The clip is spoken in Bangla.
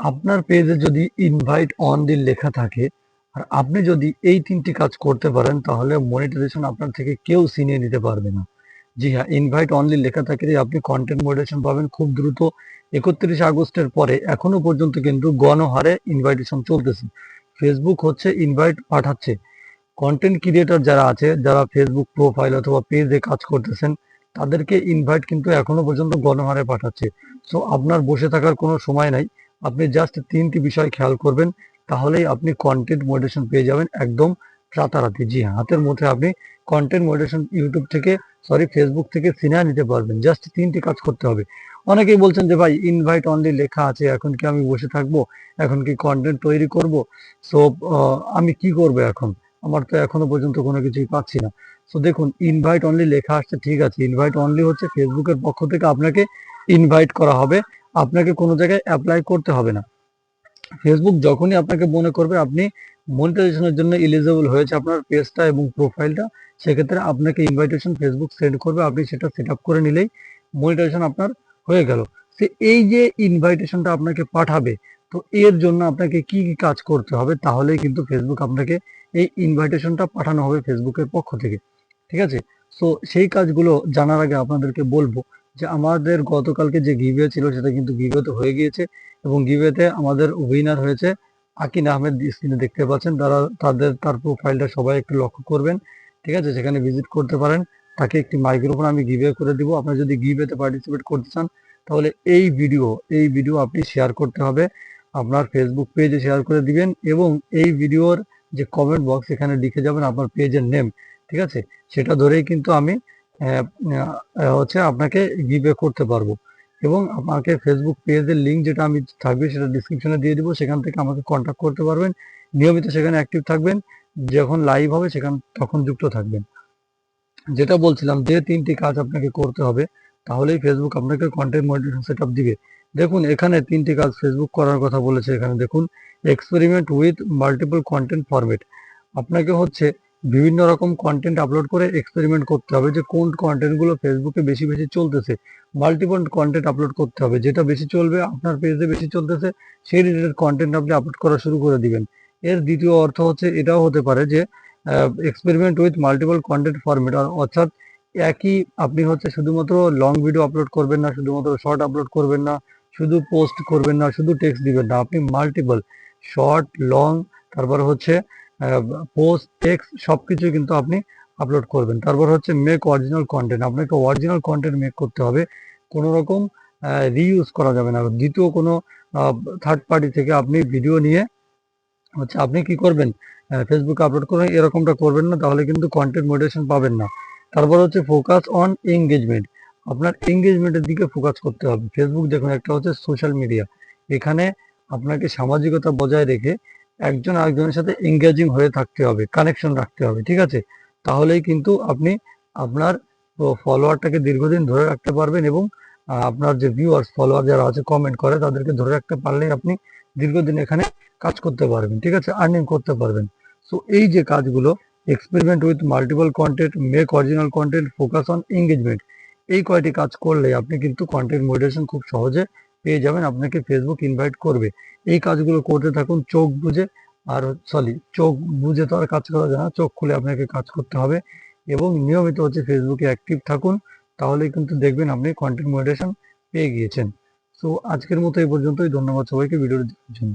আপনার পেজে যদি ইনভাইট অন দি লেখা থাকে, আর আপনি যদি এই তিনটি কাজ করতে পারেন, তাহলে মনিটাইজেশন আপনার থেকে কেউ ছিনিয়ে নিতে পারবে না। জি হ্যাঁ ইনভাইট অনলি লেখা থাকলে আপনি কন্টেন্ট মনিটাইজেশন পাবেন খুব দ্রুত। একত্রিশ আগস্টের পরে এখনও পর্যন্ত কিন্তু গণহারে ইনভাইটেশন চলতেছে। ফেসবুক হচ্ছে ইনভাইট পাঠাচ্ছে। কন্টেন্ট ক্রিয়েটার যারা আছে, যারা ফেসবুক প্রোফাইল অথবা পেজে কাজ করতেছেন, তাদেরকে ইনভাইট কিন্তু এখনও পর্যন্ত গণহারে পাঠাচ্ছে। সো আপনার বসে থাকার কোনো সময় নাই। আপনি জাস্ট তিনটি বিষয় খেয়াল করবেন, তাহলেই আপনি কন্টেন্ট মোডারেশন পেয়ে যাবেন একদম রাতারাতি। জি হ্যাঁ হাতের মধ্যে আপনি কন্টেন্ট মোডারেশন ইউটিউব থেকে সরি ফেসবুক থেকে সিনেমা নিতে পারবেন। জাস্ট তিনটি কাজ করতে হবে। অনেকেই বলছেন যে ভাই ইনভাইট অনলি লেখা আছে, এখন কি আমি বসে থাকব? এখন কি কন্টেন্ট তৈরি করব? সো আমি কি করব এখন? আমার তো এখনও পর্যন্ত কোনো কিছুই পাচ্ছি না। সো দেখুন ইনভাইট অনলি লেখা আসছে, ঠিক আছে। ইনভাইট অনলি হচ্ছে ফেসবুকের পক্ষ থেকে আপনাকে ইনভাইট করা হবে। আপনাকে কোনো জায়গায় অ্যাপ্লাই করতে হবে না। ফেসবুক যখনই আপনাকে মনে করবে আপনি মনিটাইজেশনের জন্য এলিজেবল হয়েছে আপনার পেজটা এবং প্রোফাইলটা সেক্ষেত্রে আপনাকে ইনভাইটেশন ফেসবুক সেন্ড করবে, আপনি সেটা সেট করে নিলেই মনিটাইজেশন আপনার হয়ে গেল। সে এই যে ইনভাইটেশনটা আপনাকে পাঠাবে, তো এর জন্য আপনাকে কি কি কাজ করতে হবে, তাহলেই কিন্তু ফেসবুক আপনাকে এই ইনভাইটেশনটা পাঠানো হবে ফেসবুকের পক্ষ থেকে। ঠিক আছে? সো সেই কাজগুলো জানার আগে আপনাদেরকে বলব যে আমাদের গতকালকে যে গিভে ছিল সেটা কিন্তু গিভে তো হয়ে গিয়েছে এবং গিভেতে আমাদের উইনার হয়েছে আকিন আহমেদ স্ক্রিনে দেখতে পাচ্ছেন, তারা তাদের, তার প্রোফাইলটা সবাই একটু লক্ষ্য করবেন, ঠিক আছে? সেখানে ভিজিট করতে পারেন। তাকে একটি মাইক্রোফোন আমি গিভে করে দিব। আপনি যদি গিভেতে পার্টিসিপেট করতে চান, তাহলে এই ভিডিও এই ভিডিও আপনি শেয়ার করতে হবে। আপনার ফেসবুক পেজে শেয়ার করে দিবেন এবং এই ভিডিওর যে কমেন্ট বক্স এখানে লিখে যাবেন আপনার পেজের নেম ঠিক আছে? সেটা ধরেই কিন্তু আমি হচ্ছে আপনাকে গিভে করতে পারব। এবং আমাকে ফেসবুক পেজের লিঙ্ক যেটা আমি থাকবে সেটা ডিসক্রিপশনে দিয়ে দিব। সেখান থেকে আমাকে কন্ট্যাক্ট করতে পারবেন। নিয়মিত সেখানে অ্যাক্টিভ থাকবেন। যখন লাইভ হবে সেখান, তখন যুক্ত থাকবেন। যেটা বলছিলাম যে তিনটি কাজ আপনাকে করতে হবে, তাহলেই ফেসবুক আপনাকে কন্টেন্ট মনিটেশন সেট দিবে। দেখুন, এখানে তিনটি কাজ ফেসবুক করার কথা বলেছে এখানে। দেখুন experiment with multiple content format আপনাকে হচ্ছে বিভিন্ন রকম কন্টেন্ট আপলোড করে এক্সপেরিমেন্ট করতে হবে যে কোন কন্টেন্টগুলো ফেসবুকে বেশি বেশি চলতেছে। মাল্টিপল কন্টেন্ট আপলোড করতে হবে। যেটা বেশি চলবে, আপনার পেজে বেশি চলতেছে, সেই রিলেটেড কন্টেন্ট আপনি আপলোড করা শুরু করে দিবেন। এর দ্বিতীয় অর্থ হচ্ছে, এটাও হতে পারে যে experiment with multiple content format অর্থাৎ একই আপনি হচ্ছে শুধুমাত্র লং ভিডিও আপলোড করবেন না, শুধুমাত্র শর্ট আপলোড করবেন না, শুধু পোস্ট করবেন না, শুধু টেক্সট দিবেন না। আপনি মাল্টিপল শর্ট লং তারপর হচ্ছে পোস্ট টেক্সট সব কিছু কিন্তু আপনি আপলোড করবেন। তারপর হচ্ছে মেক অরিজিনাল কন্টেন্ট আপনাকে অরিজিনাল কন্টেন্ট মেক করতে হবে। কোনো রকম রিইউজ করা যাবে না। দ্বিতীয় কোনো থার্ড পার্টি থেকে আপনি ভিডিও নিয়ে হচ্ছে আপনি কি করবেন? ফেসবুকে আপলোড করবেন। এরকমটা করবেন না, তাহলে কিন্তু কন্টেন্ট মোটিভেশন পাবেন না। তারপর হচ্ছে ফোকাস অন এঙ্গেজমেন্ট আপনার এঙ্গেজমেন্টের দিকে ফোকাস করতে হবে। ফেসবুক দেখুন, একটা হচ্ছে সোশ্যাল মিডিয়া এখানে আপনাকে সামাজিকতা বজায় রেখে একজন আরেকজনের সাথে এঙ্গেজিং হয়ে থাকতে হবে কানেকশন রাখতে হবে, ঠিক আছে? তাহলেই কিন্তু আপনি আপনার ফলোয়ারটাকে দীর্ঘদিন ধরে রাখতে পারবেন এবং আপনার যে ভিউয়ার্স ফলোয়ার যারা আছে কমেন্ট করে, তাদেরকে ধরে রাখতে পারলেই আপনি দীর্ঘদিন এখানে কাজ করতে পারবেন, ঠিক আছে? আর্নিং করতে পারবেন। সো এই যে কাজগুলো experiment with multiple content make original content focus on engagement এই কয়টি কাজ করলে আপনি কিন্তু কন্টেন্ট মোডিটেশন খুব সহজে পেয়ে যাবেন, আপনাকে ফেসবুক ইনভাইট করবে। এই কাজগুলো করতে থাকুন, চোখ বুঝে আর সরি চোখ বুঝে তো আর কাজ করা যায় না, চোখ খুলে আপনাকে কাজ করতে হবে। এবং নিয়মিত হচ্ছে ফেসবুকে অ্যাক্টিভ থাকুন তাহলে কিন্তু দেখবেন আপনি কন্টেন্ট মডারেশন পেয়ে গিয়েছেন। সো আজকের মতো এই পর্যন্তই, ধন্যবাদ সবাইকে, ভিডিওটি দেখার জন্য।